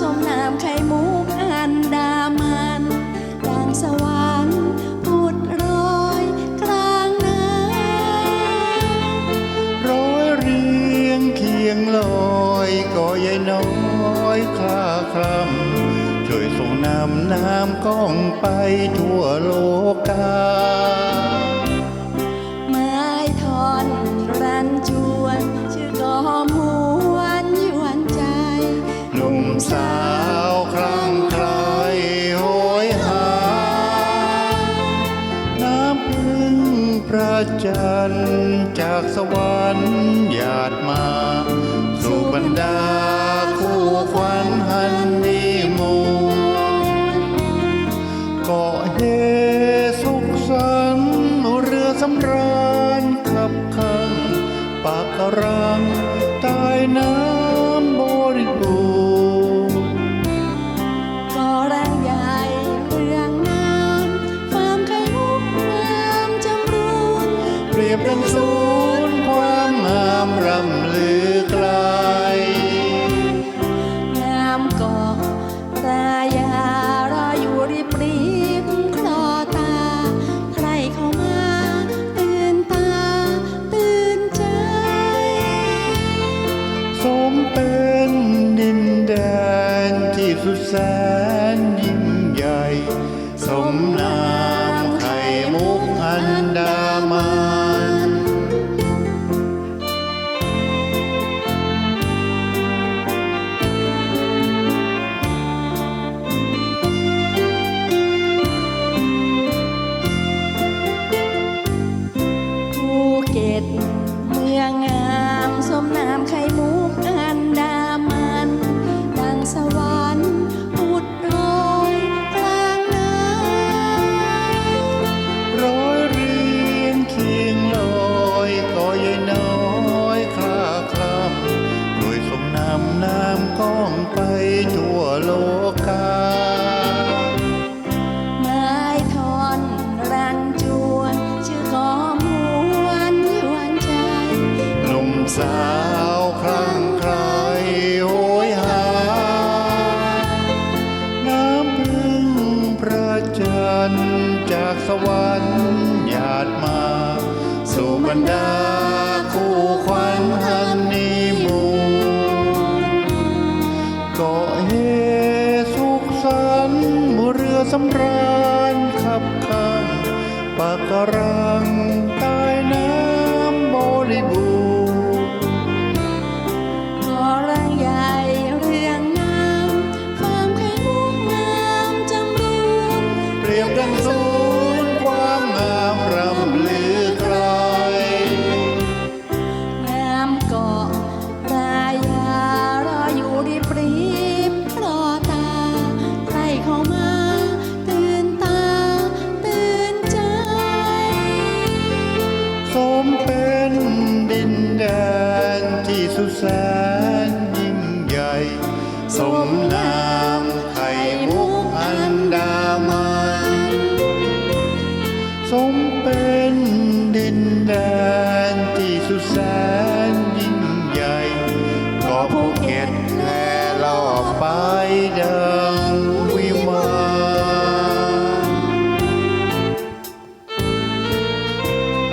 สมน้ำไข่มุกอันดามันดังสวรรค์พุดรอยกลางน้ร้อยเรียงเคียงลอยก็ใยน้อยคลาคลำช่วยส่งน้ำน้ำก้องไปทั่วโลกา สาวครั้งใครโหยหา น้ำพึ่งพระจันทร์จากสวรรค์หยาดมา สู่บรรดาคู่ควันหันนีมูเกาะเฮสุขสันเรือสำราญขับขังปากรัง เป็นดินแดนที่สุดแสนยิ่งใหญ่สมนา วันหยาดมา สู่บรรดาคู่ควันฮันนีมูเกาะเฮสุขสันต์เรือสำราญขับขัางปากรา แสนยิ่งใหญ่ สมนามไข่มุกอันดามันสมเป็นดินแดนที่สุดแสนยิ่งใหญ่ ก็ภูเก็ตแลอบไปเดิน